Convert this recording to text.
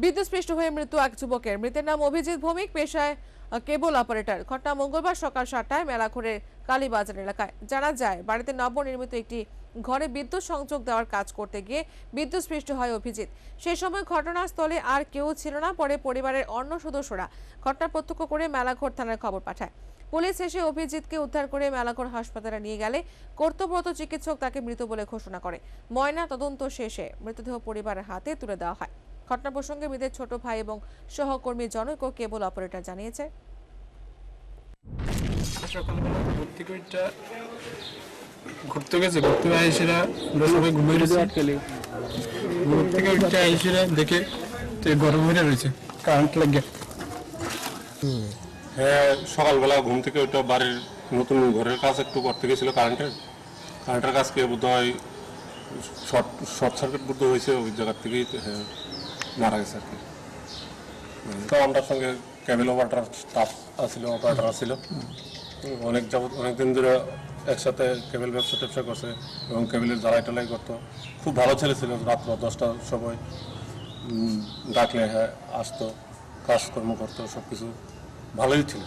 বিদ্যুৎস্পৃষ্ট হয়ে মৃত্যু এক যুবকের। মৃতের নাম অভিজিৎ ভৌমিক, পেশায় কেবল অপারেটর। ঘটনা মঙ্গলবার সকাল সাতটায় মেলাঘরের কালীবাজার এলাকায়। জানা যায়, বাড়িতে নবনির্মিত একটি ঘরে বিদ্যুৎ সংযোগ দেওয়ার কাজ করতে গিয়ে বিদ্যুৎস্পৃষ্ট হয় অভিজিৎ। সেই সময় ঘটনাস্থলে আর কেউ ছিল না, পরে পরিবারের অন্য সদস্যরা ঘটনা প্রত্যক্ষ করে মেলাঘোর থানার খবর পাঠায়। পুলিশ এসে অভিজিৎকে উদ্ধার করে মেলাঘোর হাসপাতালে নিয়ে গেলে কর্তব্যরত চিকিৎসক তাকে মৃত বলে ঘোষণা করে। ময়না তদন্ত শেষে মৃতদেহ পরিবারের হাতে তুলে দেওয়া হয়। ঘটনা প্রসঙ্গে মৃতের ছোট ভাই এবং সহকর্মী জনক ও কেবল অপারেটর জানিয়েছে। সকালবেলা ঘুরতে গেছে ঘুরতে আইসিরা আমরা সবাই ঘুমিয়ে রয়েছে। ঘুর থেকে উঠতে আইসিরা দেখে তো গরম হয়ে রয়েছে কারেন্ট লাগে হ্যাঁ সকালবেলা ঘুম থেকে ওটা বাড়ির নতুন ঘরের কাজ একটু করতে গেছিল কারেন্টের কারেন্টের কাজকে বোধ হয় শর্ট শর্ট সার্কিট বোধ হয়েছে ওই জায়গার থেকেই হ্যাঁ। মারা গেছে আর কি। তো আমরা সঙ্গে কেবল অপারেটার স্টাফ আছিল অপারেটার আছিল অনেক যাব অনেক দিন ধরে একসাথে কেবল ব্যবসা ট্যাবসা করছে এবং কেবলের জ্বালাই টালাই করতো। খুব ভালো ছেলে ছিল রাত্র দশটার সময়। ডাকলে হ্যাঁ আসতো কাজকর্ম করতো সব কিছু ভালোই ছিল।